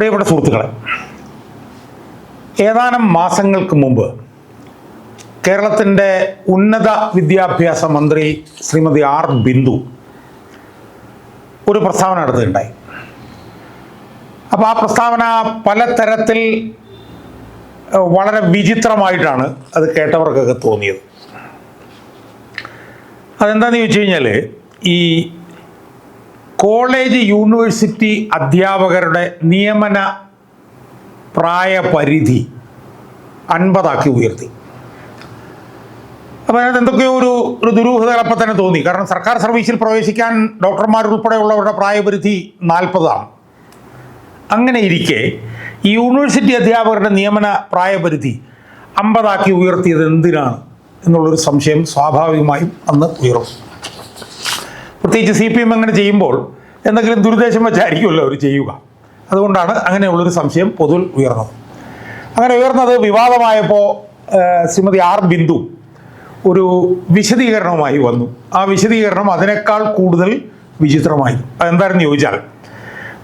പ്രിയപ്പെട്ട സുഹൃത്തുക്കളെ ഏതാനും മാസങ്ങൾക്ക് മുമ്പ് കേരളത്തിന്റെ ഉന്നത വിദ്യാഭ്യാസ മന്ത്രി ശ്രീമതി ആർ ബിന്ദു ഒരു പ്രസ്താവന നടത്തുകയുണ്ടായി. അപ്പോൾ ആ പ്രസ്താവന പലതരത്തിൽ വളരെ വിചിത്രമായിട്ടാണ് അത് കേട്ടവർക്കൊക്കെ തോന്നിയത്. അതെന്താണെന്ന് ചോദിച്ചു കഴിഞ്ഞാൽ ഈ കോളേജ് യൂണിവേഴ്സിറ്റി അധ്യാപകരുടെ നിയമന പ്രായപരിധി അൻപതാക്കി ഉയർത്തി. അപ്പോൾ അതിനകത്ത് എന്തൊക്കെയോ ഒരു ഒരു ദുരൂഹത അപ്പം തന്നെ തോന്നി. കാരണം സർക്കാർ സർവീസിൽ പ്രവേശിക്കാൻ ഡോക്ടർമാരുൾപ്പെടെയുള്ളവരുടെ പ്രായപരിധി നാൽപ്പതാണ്. അങ്ങനെ ഇരിക്കെ ഈ യൂണിവേഴ്സിറ്റി അധ്യാപകരുടെ നിയമന പ്രായപരിധി അമ്പതാക്കി ഉയർത്തിയത് എന്തിനാണ്? എന്നുള്ളൊരു സംശയം സ്വാഭാവികമായും അന്ന് ഉയർന്നു. പ്രത്യേകിച്ച് സി പി എം അങ്ങനെ ചെയ്യുമ്പോൾ എന്തെങ്കിലും ദുരുദ്ദേശം വെച്ചായിരിക്കുമല്ലോ അവർ ചെയ്യുക. അതുകൊണ്ടാണ് അങ്ങനെയുള്ളൊരു സംശയം പൊതുവിൽ ഉയർന്നത്. അങ്ങനെ ഉയർന്നത് വിവാദമായപ്പോൾ ശ്രീമതി ആർ ബിന്ദു ഒരു വിശദീകരണവുമായി വന്നു. ആ വിശദീകരണം അതിനേക്കാൾ കൂടുതൽ വിചിത്രമായി. അതെന്താണെന്ന് ചോദിച്ചാൽ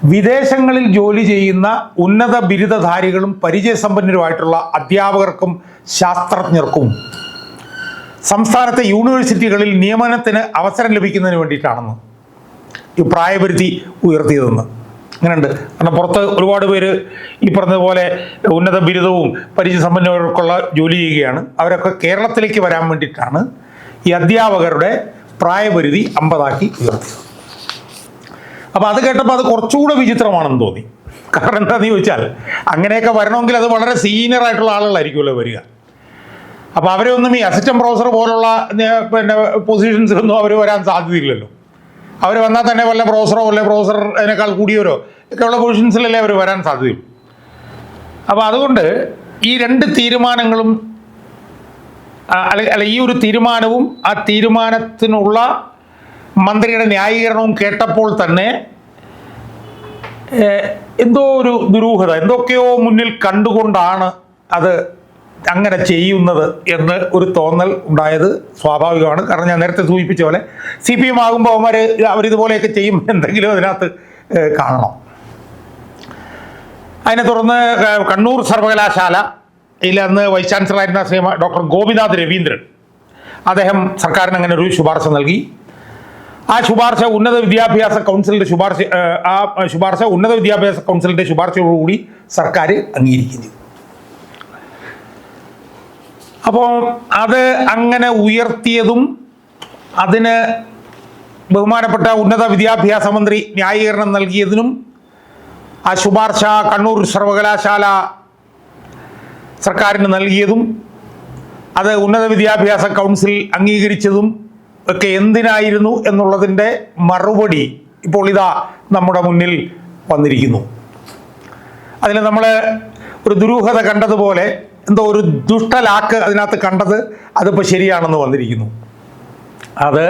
വിദേശങ്ങളിൽ ജോലി ചെയ്യുന്ന ഉന്നത ബിരുദധാരികളും പരിചയസമ്പന്നരുമായിട്ടുള്ള അധ്യാപകർക്കും ശാസ്ത്രജ്ഞർക്കും സംസ്ഥാനത്തെ യൂണിവേഴ്സിറ്റികളിൽ നിയമനത്തിന് അവസരം ലഭിക്കുന്നതിന് വേണ്ടിയിട്ടാണെന്ന് ഈ പ്രായപരിധി ഉയർത്തിയതെന്ന്. അങ്ങനെയുണ്ട് കാരണം പുറത്ത് ഒരുപാട് പേര് ഈ പറഞ്ഞതുപോലെ ഉന്നത ബിരുദവും പരിചയസമ്പന്നവർക്കുള്ള ജോലി ചെയ്യുകയാണ്. അവരൊക്കെ കേരളത്തിലേക്ക് വരാൻ വേണ്ടിയിട്ടാണ് ഈ അധ്യാപകരുടെ പ്രായപരിധി അമ്പതാക്കി ഉയർത്തിയത്. അപ്പോൾ അത് കേട്ടപ്പോൾ അത് കുറച്ചുകൂടെ വിചിത്രമാണെന്ന് തോന്നി. കാരണം എന്താണെന്ന് ചോദിച്ചാൽ അങ്ങനെയൊക്കെ വരണമെങ്കിൽ അത് വളരെ സീനിയർ ആയിട്ടുള്ള ആളുകളായിരിക്കുമല്ലോ വരിക. അപ്പോൾ അവരെ ഒന്നും ഈ അസിസ്റ്റന്റ് പ്രൊഫസർ പോലുള്ള പിന്നെ പൊസിഷൻസിലൊന്നും അവർ വരാൻ സാധ്യതയില്ലല്ലോ. അവർ വന്നാൽ തന്നെ വല്ല പ്രൊഫസറോ വല്ല പ്രൊഫസർ അതിനേക്കാൾ കൂടിയവരോ ഒക്കെയുള്ള പൊസിഷൻസിലല്ലേ അവർ വരാൻ സാധ്യതയുള്ളൂ. അപ്പോൾ അതുകൊണ്ട് ഈ രണ്ട് തീരുമാനങ്ങളും അല്ലെ ഈ ഒരു തീരുമാനവും ആ തീരുമാനത്തിനുള്ള മന്ത്രിയുടെ ന്യായീകരണവും കേട്ടപ്പോൾ തന്നെ എന്തോ ഒരു ദുരൂഹത എന്തൊക്കെയോ മുന്നിൽ കണ്ടുകൊണ്ടാണ് അത് അങ്ങനെ ചെയ്യുന്നത് എന്ന് ഒരു തോന്നൽ ഉണ്ടായത് സ്വാഭാവികമാണ്. കാരണം ഞാൻ നേരത്തെ സൂചിപ്പിച്ച പോലെ സി പി എം ആകുമ്പോൾ അവന്മാർ അവരിതുപോലെയൊക്കെ ചെയ്യും. എന്തെങ്കിലും അതിനകത്ത് കാണണം. അതിനെ തുടർന്ന് കണ്ണൂർ സർവകലാശാല ഇതിൽ അന്ന് വൈസ് ചാൻസലറായിരുന്ന ശ്രീ ഡോക്ടർ ഗോപിനാഥ് രവീന്ദ്രൻ അദ്ദേഹം സർക്കാരിന് അങ്ങനെ ഒരു ശുപാർശ നൽകി. ആ ശുപാർശ ഉന്നത വിദ്യാഭ്യാസ കൗൺസിലിന്റെ ശുപാർശ ആ ശുപാർശ ഉന്നത വിദ്യാഭ്യാസ കൗൺസിലിന്റെ ശുപാർശയോടുകൂടി സർക്കാർ അംഗീകരിക്കുകയും ചെയ്തു അപ്പോൾ അത് അങ്ങനെ ഉയർത്തിയതും അതിന് ബഹുമാനപ്പെട്ട ഉന്നത വിദ്യാഭ്യാസ മന്ത്രി ന്യായീകരണം നൽകിയതിനും ആ ശുപാർശ കണ്ണൂർ സർവകലാശാല സർക്കാരിന് നൽകിയതും അത് ഉന്നത വിദ്യാഭ്യാസ കൗൺസിൽ അംഗീകരിച്ചതും ഒക്കെ എന്തിനായിരുന്നു എന്നുള്ളതിന്റെ മറുപടി ഇപ്പോൾ ഇതാ നമ്മുടെ മുന്നിൽ വന്നിരിക്കുന്നു. അതിൽ നമ്മൾ ഒരു ദുരൂഹത കണ്ടതുപോലെ എന്തോ ഒരു ദുഷ്ടലാക്ക് അതിനകത്ത് കണ്ടത് അതിപ്പോൾ ശരിയാണെന്ന് വന്നിരിക്കുന്നു. അത്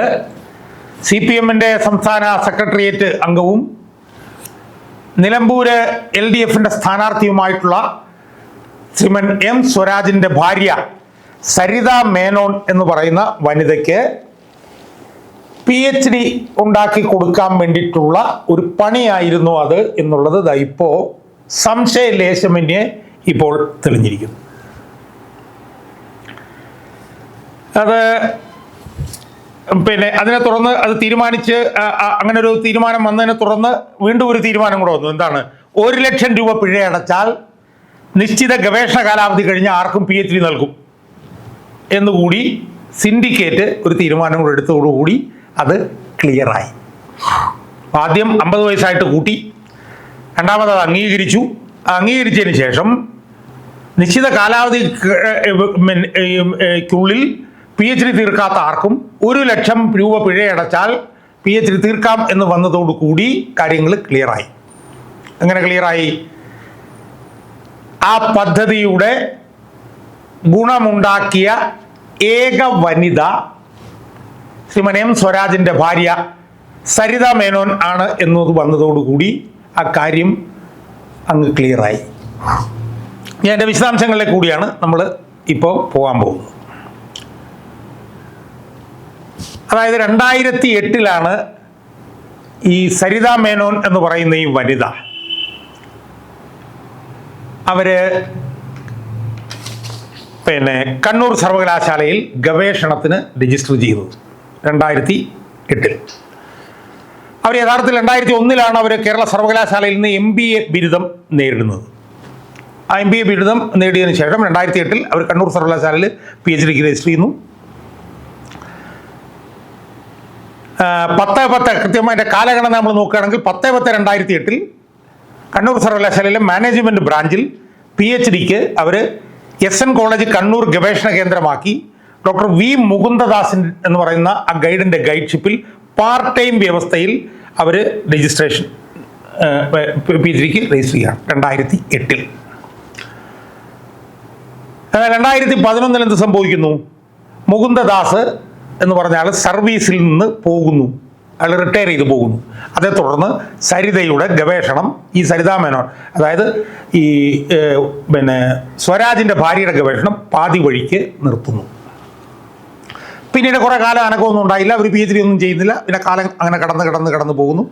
സി പി എമ്മിന്റെ സംസ്ഥാന സെക്രട്ടേറിയറ്റ് അംഗവും നിലമ്പൂര് എൽ ഡി എഫിന്റെ സ്ഥാനാർത്ഥിയുമായിട്ടുള്ള ശ്രീമൻ എം സ്വരാജിന്റെ ഭാര്യ സരിത മേനോൻ എന്ന് പറയുന്ന വനിതയ്ക്ക് പി എച്ച് ഡി ഉണ്ടാക്കി കൊടുക്കാൻ വേണ്ടിയിട്ടുള്ള ഒരു പണിയായിരുന്നു അത് എന്നുള്ളത് ഇപ്പോൾ സംശയലേശമന്യെ ഇപ്പോൾ തെളിഞ്ഞിരിക്കുന്നു. അത് പിന്നെ അതിനെ തുടർന്ന് അത് തീരുമാനിച്ച് അങ്ങനെ ഒരു തീരുമാനം വന്നതിനെ തുടർന്ന് വീണ്ടും ഒരു തീരുമാനം കൂടെ വന്നു എന്താണ് ഒരു ലക്ഷം രൂപ പിഴ അടച്ചാൽ നിശ്ചിത ഗവേഷണ കാലാവധി കഴിഞ്ഞ് ആർക്കും പി എച്ച് ഡി നൽകും എന്നുകൂടി സിൻഡിക്കേറ്റ് ഒരു തീരുമാനം കൂടെ എടുത്തതോടുകൂടി അത് ക്ലിയറായി ആദ്യം അമ്പത് വയസ്സായിട്ട് കൂട്ടി രണ്ടാമത് അത് അംഗീകരിച്ചു അംഗീകരിച്ചതിന് ശേഷം നിശ്ചിത കാലാവധി ക്കുള്ളിൽ പി എച്ച് ഡി തീർക്കാത്ത ആർക്കും ഒരു ലക്ഷം രൂപ പിഴയടച്ചാൽ പി എച്ച് ഡി തീർക്കാം എന്ന് വന്നതോടുകൂടി കാര്യങ്ങൾ ക്ലിയറായി. എങ്ങനെ ക്ലിയറായി? ആ പദ്ധതിയുടെ ഗുണമുണ്ടാക്കിയ ഏക വനിത ശ്രീമൻ എം സ്വരാജിന്റെ ഭാര്യ സരിത മേനോൻ ആണ് എന്നത് വന്നതോടുകൂടി ആ കാര്യം അങ്ങ് ക്ലിയറായി. ഞാൻ എന്റെ വിശദാംശങ്ങളിലേക്ക് കൂടിയാണ്. നമ്മൾ ഇപ്പോൾ പോകാൻ പോകുന്നത്. അതായത് രണ്ടായിരത്തി എട്ടിലാണ് ഈ സരിത മേനോൻ എന്ന് പറയുന്ന ഈ വനിത. അവർ പിന്നെ കണ്ണൂർ സർവകലാശാലയിൽ ഗവേഷണത്തിന് രജിസ്റ്റർ ചെയ്തു രണ്ടായിരത്തി എട്ടിൽ അവർ യഥാർത്ഥത്തിൽ രണ്ടായിരത്തി ഒന്നിലാണ് അവർ കേരള സർവകലാശാലയിൽ നിന്ന് എം ബി എ ബിരുദം നേരിടുന്നത്. ആ എം ബി എ ബിരുദം നേടിയതിനു ശേഷം രണ്ടായിരത്തി എട്ടിൽ അവർ കണ്ണൂർ സർവകലാശാലയിൽ പി എച്ച് ഡിക്ക് രജിസ്റ്റർ ചെയ്യുന്നു. ആ, പത്ത് കൃത്യമായി എന്റെ കാലഗണന നമ്മൾ നോക്കുകയാണെങ്കിൽ പത്ത് പത്ത് രണ്ടായിരത്തി എട്ടിൽ കണ്ണൂർ സർവകലാശാലയിലെ മാനേജ്മെന്റ് ബ്രാഞ്ചിൽ പി എച്ച് ഡിക്ക് അവർ എസ് എൻ കോളേജ് കണ്ണൂർ ഗവേഷണ കേന്ദ്രമാക്കി. ഡോക്ടർ വി മുകുന്ദദാസൻ എന്ന് പറയുന്ന ആ ഗൈഡിന്റെ ഗൈഡ്ഷിപ്പിൽ പാർട്ട് ടൈം വ്യവസ്ഥയിൽ അവർ രജിസ്ട്രേഷൻ പി എച്ച് ഡിക്ക് രജിസ്റ്റർ ചെയ്യുകയാണ് രണ്ടായിരത്തി എട്ടിൽ രണ്ടായിരത്തി പതിനൊന്നിൽ എന്ത് സംഭവിക്കുന്നു? മുകുന്ദദാസ് എന്ന് പറഞ്ഞ ആൾ സർവീസിൽ നിന്ന് പോകുന്നു. അയാൾ റിട്ടയർ ചെയ്ത് പോകുന്നു. അതേ തുടർന്ന് സരിതയുടെ ഗവേഷണം ഈ സരിതാ മേനോൻ അതായത് ഈ പിന്നെ സ്വരാജിന്റെ ഭാര്യയുടെ ഗവേഷണം പാതി വഴിക്ക് നിർത്തുന്നു. പിന്നീട് കുറേ കാലം അനക്കമൊന്നും ഉണ്ടായില്ല. ഒരു പി എച്ച് ഡി ഒന്നും ചെയ്യുന്നില്ല. പിന്നെ കാലം അങ്ങനെ കടന്ന് കടന്ന് കടന്ന് പോകുന്നു.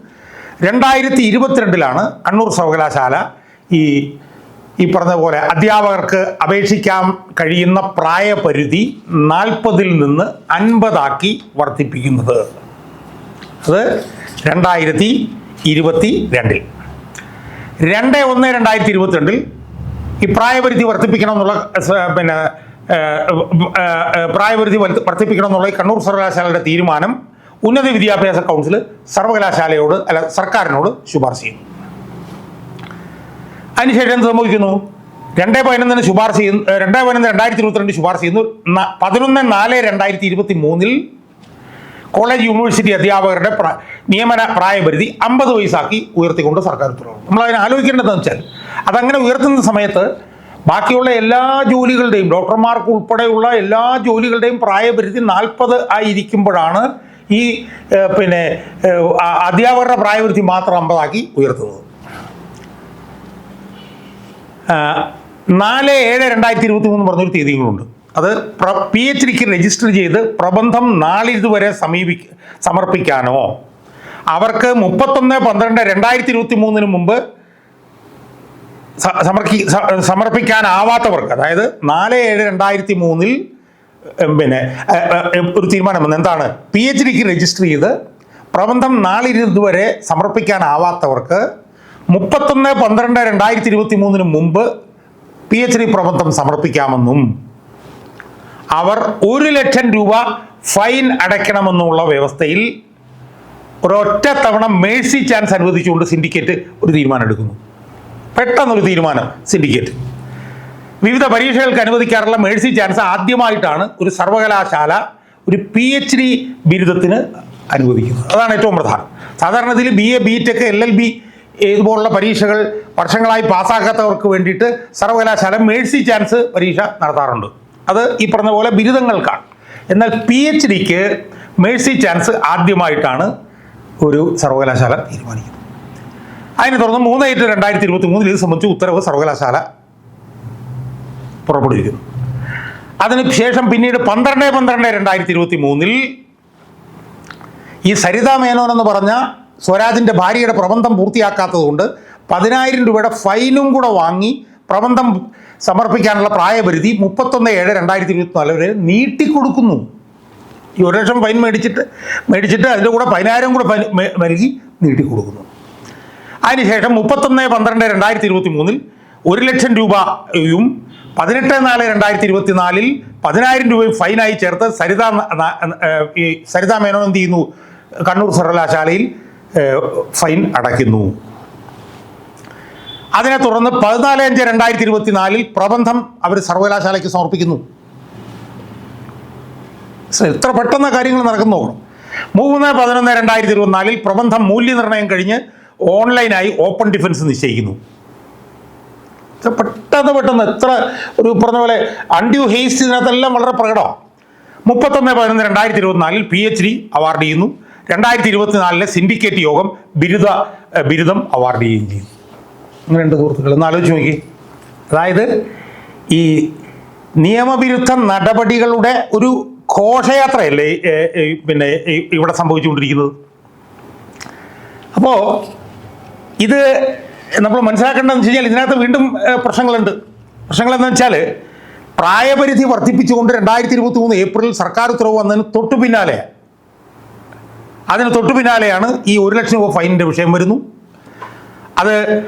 രണ്ടായിരത്തി ഇരുപത്തിരണ്ടിലാണ് കണ്ണൂർ സർവകലാശാല ഈ ഈ പറഞ്ഞ പോലെ അധ്യാപകർക്ക് അപേക്ഷിക്കാൻ കഴിയുന്ന പ്രായപരിധി നാൽപ്പതിൽ നിന്ന് അൻപതാക്കി വർദ്ധിപ്പിക്കുന്നത്. അത് രണ്ടായിരത്തി ഇരുപത്തി രണ്ടിൽ രണ്ട് ഒന്ന് രണ്ടായിരത്തി ഇരുപത്തിരണ്ടിൽ ഈ പ്രായപരിധി വർദ്ധിപ്പിക്കണം എന്നുള്ള പിന്നെ പ്രായപരിധി വർദ്ധ- വർദ്ധിപ്പിക്കണം എന്നുള്ള കണ്ണൂർ സർവകലാശാലയുടെ തീരുമാനം ഉന്നത വിദ്യാഭ്യാസ കൗൺസിൽ സർവകലാശാലയോട് അല്ല സർക്കാരിനോട് ശുപാർശ ചെയ്യുന്നു. അതിനുശേഷം എന്ത് സംഭവിക്കുന്നു? രണ്ടേ പതിനൊന്നിന് ശുപാർശ ചെയ്യുന്നു രണ്ടേ പതിനൊന്ന് രണ്ടായിരത്തി ഇരുപത്തിരണ്ട് ശുപാർശ ചെയ്യുന്നു പതിനൊന്ന് നാല് രണ്ടായിരത്തി ഇരുപത്തി മൂന്നിൽ കോളേജ് യൂണിവേഴ്സിറ്റി അധ്യാപകരുടെ പ്ര- നിയമന പ്രായപരിധി അമ്പത് വയസ്സാക്കി ഉയർത്തിക്കൊണ്ട് സർക്കാർ ഉത്തരവ്. നമ്മൾ അതിനെ ആലോചിക്കേണ്ടതെന്ന് വെച്ചാൽ അതങ്ങനെ ഉയർത്തുന്ന സമയത്ത് ബാക്കിയുള്ള എല്ലാ ജോലികളുടെയും ഡോക്ടർമാർക്ക് ഉൾപ്പെടെയുള്ള എല്ലാ ജോലികളുടെയും പ്രായപരിധി നാൽപ്പത് ആയിരിക്കുമ്പോഴാണ് ഈ പിന്നെ അധ്യാപകരുടെ പ്രായപരിധി മാത്രം അമ്പതാക്കി ഉയർത്തുന്നത്. നാല് ഏഴ് രണ്ടായിരത്തി ഇരുപത്തി മൂന്ന് പറഞ്ഞൊരു തീയതികളുണ്ട്. അത് പി എച്ച് ഡിക്ക് രജിസ്റ്റർ ചെയ്ത് പ്രബന്ധം നാളിതുവരെ സമീപി സമർപ്പിക്കാനോ. അവർക്ക് മുപ്പത്തൊന്ന് പന്ത്രണ്ട് രണ്ടായിരത്തി ഇരുപത്തി മൂന്നിന് മുമ്പ് സമർപ്പി സമർപ്പിക്കാനാവാത്തവർക്ക് അതായത് നാല് ഏഴ് രണ്ടായിരത്തി മൂന്നിൽ പിന്നെ ഒരു തീരുമാനം വന്നു. എന്താണ്? പി എച്ച് ഡിക്ക് രജിസ്റ്റർ ചെയ്ത് പ്രബന്ധം നാളിരുതുവരെ സമർപ്പിക്കാനാവാത്തവർക്ക് മുപ്പത്തൊന്ന് പന്ത്രണ്ട് രണ്ടായിരത്തി ഇരുപത്തി മൂന്നിന് മുമ്പ് പി എച്ച് ഡി പ്രബന്ധം സമർപ്പിക്കാമെന്നും അവർ ഒരു ലക്ഷം രൂപ ഫൈൻ അടയ്ക്കണമെന്നുള്ള വ്യവസ്ഥയിൽ ഒരൊറ്റ തവണ മേഴ്സി ചാൻസ് അനുവദിച്ചുകൊണ്ട് സിൻഡിക്കേറ്റ് ഒരു തീരുമാനം എടുക്കുന്നു. പെട്ടെന്നൊരു തീരുമാനം സിൻഡിക്കേറ്റ്. വിവിധ പരീക്ഷകൾക്ക് അനുവദിക്കാറുള്ള മേഴ്സി ചാൻസ് ആദ്യമായിട്ടാണ് ഒരു സർവകലാശാല ഒരു പി എച്ച് ഡി ബിരുദത്തിന് അനുവദിക്കുന്നത്. അതാണ് ഏറ്റവും പ്രധാനം. സാധാരണ ഇതിൽ B A B tech L L B ഇതുപോലുള്ള പരീക്ഷകൾ വർഷങ്ങളായി പാസ്സാക്കാത്തവർക്ക് വേണ്ടിയിട്ട് സർവകലാശാല മേഴ്സി ചാൻസ് പരീക്ഷ നടത്താറുണ്ട്. അത് ഈ പറഞ്ഞ പോലെ ബിരുദങ്ങൾക്കാണ്. എന്നാൽ പി എച്ച് ഡിക്ക് മേഴ്സി ചാൻസ് ആദ്യമായിട്ടാണ് ഒരു സർവകലാശാല തീരുമാനിക്കുന്നത്. അതിനെ തുടർന്ന് മൂന്ന് എട്ട് രണ്ടായിരത്തി ഇരുപത്തി മൂന്നിൽ ഇത് സംബന്ധിച്ച് ഉത്തരവ് സർവകലാശാല പുറപ്പെടുവിക്കുന്നു. അതിന് ശേഷം പിന്നീട് പന്ത്രണ്ട് പന്ത്രണ്ട് രണ്ടായിരത്തി ഇരുപത്തി മൂന്നിൽ ഈ സരിതാ മേനോൻ എന്ന് പറഞ്ഞ സ്വരാജിന്റെ ഭാര്യയുടെ പ്രബന്ധം പൂർത്തിയാക്കാത്തതുകൊണ്ട് പതിനായിരം രൂപയുടെ ഫൈനും കൂടെ വാങ്ങി പ്രബന്ധം സമർപ്പിക്കാനുള്ള പ്രായപരിധി മുപ്പത്തൊന്ന് ഏഴ് രണ്ടായിരത്തി ഇരുപത്തിനാല് വരെ നീട്ടിക്കൊടുക്കുന്നു. ഈ ഒരു ലക്ഷം ഫൈൻ മേടിച്ചിട്ട് മേടിച്ചിട്ട് അതിന്റെ കൂടെ പതിനായിരം കൂടെ നൽകി നീട്ടിക്കൊടുക്കുന്നു. അതിനുശേഷം മുപ്പത്തൊന്ന് പന്ത്രണ്ട് രണ്ടായിരത്തി ഇരുപത്തി മൂന്നിൽ ഒരു ലക്ഷം രൂപയും പതിനെട്ട് നാല് രണ്ടായിരത്തി ഇരുപത്തി നാലിൽ പതിനായിരം രൂപയും ഫൈനായി ചേർത്ത് സരിത സരിത മേനോൻ എന്ത് ചെയ്യുന്നു? കണ്ണൂർ സർവകലാശാലയിൽ ഫൈൻ അടയ്ക്കുന്നു. അതിനെ തുടർന്ന് പതിനാല് അഞ്ച് രണ്ടായിരത്തി ഇരുപത്തി നാലിൽ പ്രബന്ധം അവർ സർവകലാശാലയ്ക്ക് സമർപ്പിക്കുന്നു. എത്ര പെട്ടെന്ന് കാര്യങ്ങൾ നടക്കുന്നു മൂന്ന് പതിനൊന്ന് രണ്ടായിരത്തി ഇരുപത്തിനാലിൽ പ്രബന്ധം മൂല്യനിർണയം കഴിഞ്ഞ് ഓൺലൈനായി ഓപ്പൺ ഡിഫൻസ് നിശ്ചയിക്കുന്നു. പെട്ടെന്ന് പെട്ടെന്ന് എത്ര ഒരു പറഞ്ഞ പോലെ അൺഡ്യൂ ഹേസ്റ്റ് ഇതിനകത്തെല്ലാം വളരെ പ്രകടമാണ്. മുപ്പത്തൊന്ന് പതിനൊന്ന് രണ്ടായിരത്തി ഇരുപത്തിനാലിൽ പി എച്ച് ഡി അവാർഡ് ചെയ്യുന്നു. രണ്ടായിരത്തി ഇരുപത്തിനാലിലെ സിൻഡിക്കേറ്റ് യോഗം ബിരുദ ബിരുദം അവാർഡ് ചെയ്യുകയും ചെയ്യുന്നു അങ്ങനെയുണ്ട് സുഹൃത്തുക്കൾ. ഒന്ന് ആലോചിച്ച് നോക്കി. അതായത് ഈ നിയമവിരുദ്ധ നടപടികളുടെ ഒരു ഘോഷയാത്രയല്ലേ പിന്നെ ഇവിടെ സംഭവിച്ചുകൊണ്ടിരിക്കുന്നത്? അപ്പോൾ ഇത് നമ്മൾ മനസ്സിലാക്കേണ്ടതെന്ന് വെച്ച് കഴിഞ്ഞാൽ ഇതിനകത്ത് വീണ്ടും പ്രശ്നങ്ങളുണ്ട്. പ്രശ്നങ്ങളെന്ന് വെച്ചാൽ പ്രായപരിധി വർദ്ധിപ്പിച്ചുകൊണ്ട് രണ്ടായിരത്തി ഇരുപത്തി മൂന്ന് ഏപ്രിൽ സർക്കാർ ഉത്തരവ് വന്നതിന് തൊട്ടു പിന്നാലെ അതിന് തൊട്ടു പിന്നാലെയാണ് ഈ ഒരു ലക്ഷം രൂപ ഫൈനിന്റെ വിഷയം വരുന്നു. അത്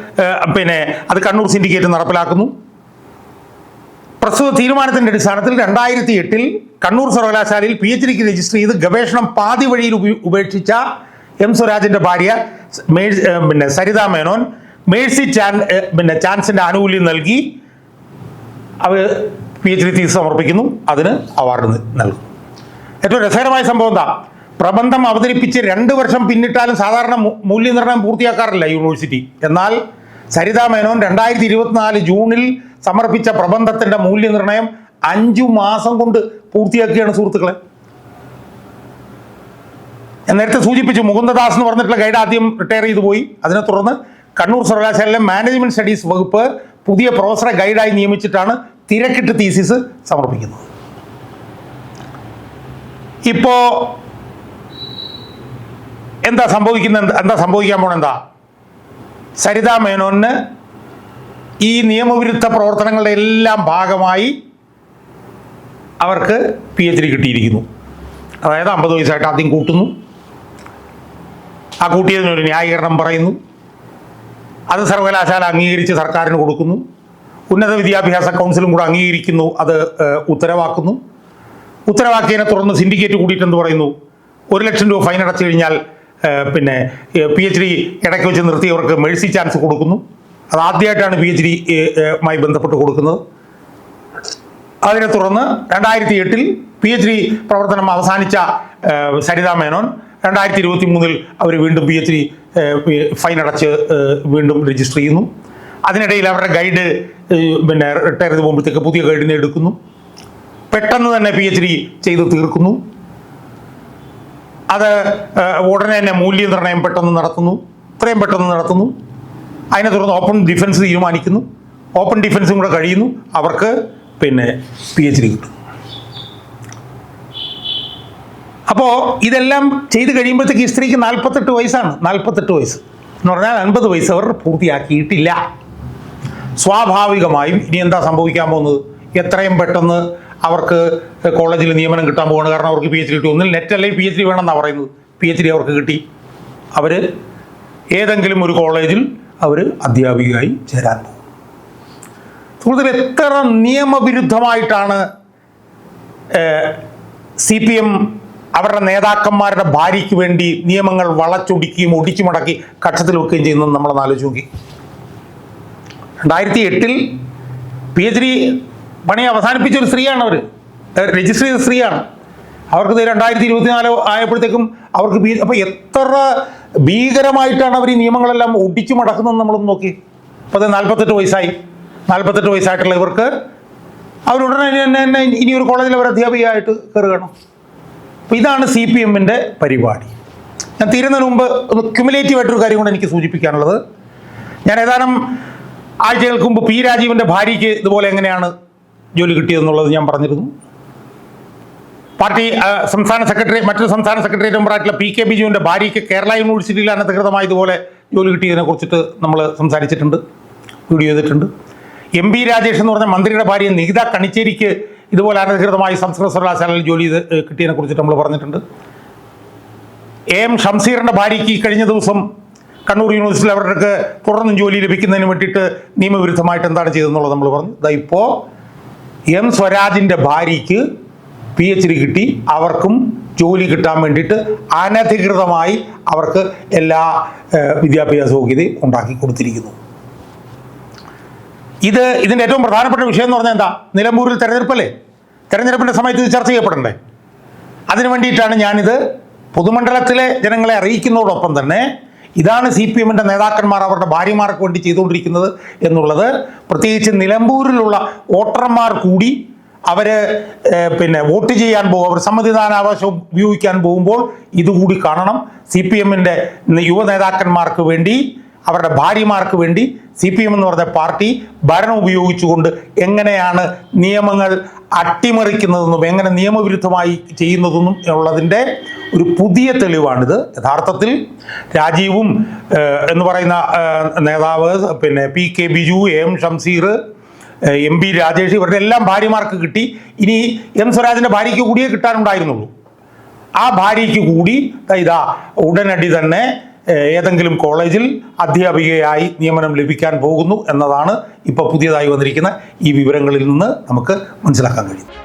പിന്നെ അത് കണ്ണൂർ സിൻഡിക്കേറ്റ് നടപ്പിലാക്കുന്നു. പ്രസ്തുത തീരുമാനത്തിന്റെ അടിസ്ഥാനത്തിൽ രണ്ടായിരത്തി എട്ടിൽ കണ്ണൂർ സർവകലാശാലയിൽ പി എച്ച് ഡിക്ക് രജിസ്റ്റർ ചെയ്ത് ഗവേഷണം പാതി വഴിയിൽ ഉപ- ഉപേക്ഷിച്ച എം സ്വരാജിന്റെ ഭാര്യ പിന്നെ സരിത മേനോൻ മേഴ്സി ചാൻ പിന്നെ ചാൻസിന്റെ ആനുകൂല്യം നൽകി അവർ പി എച്ച് ഡി തീസ് സമർപ്പിക്കുന്നു. അതിന് അവാർഡ് നൽകും. ഏറ്റവും രസകരമായ സംഭവം എന്താ? പ്രബന്ധം അവതരിപ്പിച്ച് രണ്ട് വർഷം പിന്നിട്ടാലും സാധാരണ മൂല്യനിർണയം പൂർത്തിയാക്കാറില്ല യൂണിവേഴ്സിറ്റി എന്നാൽ സരിത മേനോൻ രണ്ടായിരത്തി ഇരുപത്തിനാല് ജൂണിൽ സമർപ്പിച്ച പ്രബന്ധത്തിന്റെ മൂല്യനിർണയം അഞ്ചു മാസം കൊണ്ട് പൂർത്തിയാക്കിയാണ് സുഹൃത്തുക്കളെ. ഞാൻ നേരത്തെ സൂചിപ്പിച്ചു മുകുന്ദദാസ് എന്ന് പറഞ്ഞിട്ടുള്ള ഗൈഡ് ആദ്യം റിട്ടയർ ചെയ്തു പോയി. അതിനെ തുടർന്ന് കണ്ണൂർ സർവകലാശാലയിലെ മാനേജ്മെന്റ് സ്റ്റഡീസ് വകുപ്പ് പുതിയ പ്രൊഫസറെ ഗൈഡായി നിയമിച്ചിട്ടാണ് തിരക്കിട്ട് തീസിസ് സമർപ്പിക്കുന്നത്. ഇപ്പോ എന്താ സംഭവിക്കുന്നത് എന്താ സംഭവിക്കാൻ പോണ എന്താ? സരിത മേനോന് ഈ നിയമവിരുദ്ധ പ്രവർത്തനങ്ങളുടെ എല്ലാം ഭാഗമായി അവർക്ക് പി എച്ച് ഡി കിട്ടിയിരിക്കുന്നു. അതായത് അമ്പത് വയസ്സായിട്ട് ആദ്യം കൂട്ടുന്നു. ആ കൂട്ടിയതിനൊരു ന്യായീകരണം പറയുന്നു. അത് സർവകലാശാല അംഗീകരിച്ച് സർക്കാരിന് കൊടുക്കുന്നു. ഉന്നത വിദ്യാഭ്യാസ കൗൺസിലും കൂടെ അംഗീകരിക്കുന്നു അത് ഉത്തരവാക്കുന്നു. ഉത്തരവാക്കിയതിനെ തുടർന്ന് സിൻഡിക്കേറ്റ് കൂടിയിട്ടെന്ന് പറയുന്നു? ഒരു ലക്ഷം രൂപ ഫൈൻ അടച്ചു കഴിഞ്ഞാൽ പിന്നെ പി എച്ച് ഡി ഇടയ്ക്ക് വെച്ച് നിർത്തിയവർക്ക് മേഴ്സി ചാൻസ് കൊടുക്കുന്നു. അത് ആദ്യമായിട്ടാണ് പി എച്ച് ഡി മായി ബന്ധപ്പെട്ട് കൊടുക്കുന്നത്. അതിനെ തുടർന്ന് രണ്ടായിരത്തി എട്ടിൽ പി എച്ച് ഡി പ്രവർത്തനം അവസാനിച്ച സരിത മേനോൻ രണ്ടായിരത്തി ഇരുപത്തി മൂന്നിൽ അവർ വീണ്ടും പി എച്ച് ഡി ഫൈൻ അടച്ച് വീണ്ടും രജിസ്റ്റർ ചെയ്യുന്നു. അതിനിടയിൽ അവരുടെ ഗൈഡ് പിന്നെ റിട്ടയർ ചെയ്ത് പോകുമ്പോഴത്തേക്ക് പുതിയ ഗൈഡിനെ എടുക്കുന്നു. പെട്ടെന്ന് തന്നെ പി എച്ച് ഡി ചെയ്ത് തീർക്കുന്നു. അത് ഉടനെ തന്നെ മൂല്യനിർണയം പെട്ടെന്ന് നടത്തുന്നു. ഇത്രയും പെട്ടെന്ന് നടത്തുന്നു. അതിനെ തുടർന്ന് ഓപ്പൺ ഡിഫൻസ് തീരുമാനിക്കുന്നു. ഓപ്പൺ ഡിഫൻസും കൂടെ കഴിയുന്നു. അവർക്ക് പിന്നെ പി എച്ച് ഡി കിട്ടും. അപ്പോൾ ഇതെല്ലാം ചെയ്ത് കഴിയുമ്പോഴത്തേക്ക് ഈ സ്ത്രീക്ക് നാൽപ്പത്തെട്ട് വയസ്സാണ്. നാൽപ്പത്തെട്ട് വയസ്സ്. എന്ന് പറഞ്ഞാൽ അൻപത് വയസ്സ് അവർ പൂർത്തിയാക്കിയിട്ടില്ല. സ്വാഭാവികമായും ഇനി എന്താ സംഭവിക്കാൻ പോകുന്നത്? എത്രയും പെട്ടെന്ന് അവർക്ക് കോളേജിൽ നിയമനം കിട്ടാൻ പോവാണ്. കാരണം അവർക്ക് പി എച്ച് ഡി കിട്ടി. ഒന്നിൽ നെറ്റ് അല്ലെങ്കിൽ പി എച്ച് ഡി വേണമെന്നാണ് പറയുന്നത്. പി എച്ച് ഡി അവർക്ക് കിട്ടി. അവർ ഏതെങ്കിലും ഒരു കോളേജിൽ അവർ അധ്യാപികയായി ചേരാൻ പോകും. സുഹൃത്തുക്കൾ എത്ര നിയമവിരുദ്ധമായിട്ടാണ് സി പി എം അവരുടെ നേതാക്കന്മാരുടെ ഭാര്യയ്ക്ക് വേണ്ടി നിയമങ്ങൾ വളച്ചൊടിക്കുകയും ഒടിച്ചു മടക്കി കക്ഷത്തിൽ വെക്കുകയും ചെയ്യുന്നത് നമ്മളൊന്ന് ആലോചിച്ച് നോക്കി. രണ്ടായിരത്തി എട്ടിൽ പി എച്ച് ഡി പണി അവസാനിപ്പിച്ച ഒരു സ്ത്രീയാണ് അവർ രജിസ്റ്റർ ചെയ്ത സ്ത്രീയാണ്. അവർക്ക് രണ്ടായിരത്തി ഇരുപത്തിനാല് ആയപ്പോഴത്തേക്കും അവർക്ക് ബി അപ്പോൾ എത്ര ഭീകരമായിട്ടാണ് അവർ ഈ നിയമങ്ങളെല്ലാം ഒടിച്ചു മടക്കുന്നത് നമ്മളൊന്ന് നോക്കി. അപ്പോൾ അത് നാൽപ്പത്തെട്ട് വയസ്സായി. നാൽപ്പത്തെട്ട് വയസ്സായിട്ടുള്ള ഇവർക്ക് അവരുടനെ തന്നെ തന്നെ ഇനി ഒരു കോളേജിൽ അവർ അധ്യാപികയായിട്ട് കയറുകയാണ് അപ്പോൾ ഇതാണ് സി പി എമ്മിന്റെ പരിപാടി. ഞാൻ തീരുന്നതിന് മുമ്പ് ഒന്ന് ക്യുമുലേറ്റീവ് ആയിട്ടൊരു കാര്യം കൂടെ എനിക്ക് സൂചിപ്പിക്കാനുള്ളത്. ഞാൻ ഏതാനും ആഴ്ചകൾക്ക് മുമ്പ് പി രാജീവിന്റെ ഭാര്യയ്ക്ക് ഇതുപോലെ എങ്ങനെയാണ് ജോലി കിട്ടിയതെന്നുള്ളത് ഞാൻ പറഞ്ഞിരുന്നു. പാർട്ടി സംസ്ഥാന സെക്രട്ടറി മറ്റൊരു സംസ്ഥാന സെക്രട്ടറി മെമ്പറായിട്ടുള്ള പി കെ ബിജുവിന്റെ ഭാര്യയ്ക്ക് കേരള യൂണിവേഴ്സിറ്റിയിൽ അനധികൃതമായ ഇതുപോലെ ജോലി കിട്ടിയതിനെ കുറിച്ചിട്ട് നമ്മൾ സംസാരിച്ചിട്ടുണ്ട് വീഡിയോ ചെയ്തിട്ടുണ്ട്. എം പി രാജേഷ് എന്ന് പറഞ്ഞ മന്ത്രിയുടെ ഭാര്യ നികിത കണിച്ചേരിക്ക് ഇതുപോലെ അനധികൃതമായി സംസ്കൃത സർവകലാശാലയിൽ ജോലി ചെയ്ത് കിട്ടിയതിനെ കുറിച്ചിട്ട് നമ്മൾ പറഞ്ഞിട്ടുണ്ട്. എ എം ഷംസീറിന്റെ ഭാര്യയ്ക്ക് ഈ കഴിഞ്ഞ ദിവസം കണ്ണൂർ യൂണിവേഴ്സിറ്റിയിൽ അവർക്ക് തുടർന്നും ജോലി ലഭിക്കുന്നതിന് വേണ്ടിയിട്ട് നിയമവിരുദ്ധമായിട്ട് എന്താണ് ചെയ്തതെന്നുള്ളത് നമ്മൾ പറഞ്ഞു. ഇതാ ഇപ്പോൾ എം സ്വരാജിന്റെ ഭാര്യയ്ക്ക് പി എച്ച് ഡി കിട്ടി. അവർക്കും ജോലി കിട്ടാൻ വേണ്ടിയിട്ട് അനധികൃതമായി അവർക്ക് എല്ലാ വിദ്യാഭ്യാസ യോഗ്യതയും ഉണ്ടാക്കി കൊടുത്തിരിക്കുന്നു. ഇത് ഇതിന്റെ ഏറ്റവും പ്രധാനപ്പെട്ട വിഷയം എന്ന് പറഞ്ഞാൽ എന്താ? നിലമ്പൂരിൽ തെരഞ്ഞെടുപ്പല്ലേ? തെരഞ്ഞെടുപ്പിന്റെ സമയത്ത് ഇത് ചർച്ച ചെയ്യപ്പെടണ്ടേ? അതിനു വേണ്ടിയിട്ടാണ് ഞാനിത് പൊതുമണ്ഡലത്തിലെ ജനങ്ങളെ അറിയിക്കുന്നതോടൊപ്പം തന്നെ ഇതാണ് സി പി എമ്മിന്റെ നേതാക്കന്മാർ അവരുടെ ഭാര്യമാർക്ക് വേണ്ടി ചെയ്തുകൊണ്ടിരിക്കുന്നത് എന്നുള്ളത്. പ്രത്യേകിച്ച് നിലമ്പൂരിലുള്ള വോട്ടർമാർ കൂടി അവർ പിന്നെ വോട്ട് ചെയ്യാൻ പോകും. അവർ സമ്മതിദാനാവകാശം ഉപയോഗിക്കാൻ പോകുമ്പോൾ ഇതുകൂടി കാണണം. സി പി എമ്മിന്റെ യുവ നേതാക്കന്മാർക്ക് വേണ്ടി അവരുടെ ഭാര്യമാർക്ക് വേണ്ടി സി പി എം എന്ന് പറഞ്ഞ പാർട്ടി ഭരണം ഉപയോഗിച്ചുകൊണ്ട് എങ്ങനെയാണ് നിയമങ്ങൾ അട്ടിമറിക്കുന്നതെന്നും എങ്ങനെ നിയമവിരുദ്ധമായി ചെയ്യുന്നതെന്നും ഉള്ളതിന്റെ ഒരു പുതിയ തെളിവാണിത്. യഥാർത്ഥത്തിൽ രാജീവും എന്ന് പറയുന്ന നേതാവ് പിന്നെ P K Biju M Shamseer M P Rajesh ഇവരുടെ എല്ലാം ഭാര്യമാർക്ക് കിട്ടി. ഇനി എം സ്വരാജിന്റെ ഭാര്യയ്ക്ക് കൂടിയേ കിട്ടാനുണ്ടായിരുന്നുള്ളൂ. ആ ഭാര്യയ്ക്ക് കൂടി ഇതാ ഉടനടി തന്നെ ഏതെങ്കിലും കോളേജിൽ അധ്യാപികയായി നിയമനം ലഭിക്കാൻ പോകുന്നു എന്നതാണ് ഇപ്പോൾ പുതിയതായി വന്നിരിക്കുന്ന ഈ വിവരങ്ങളിൽ നിന്ന് നമുക്ക് മനസ്സിലാക്കാൻ കഴിയും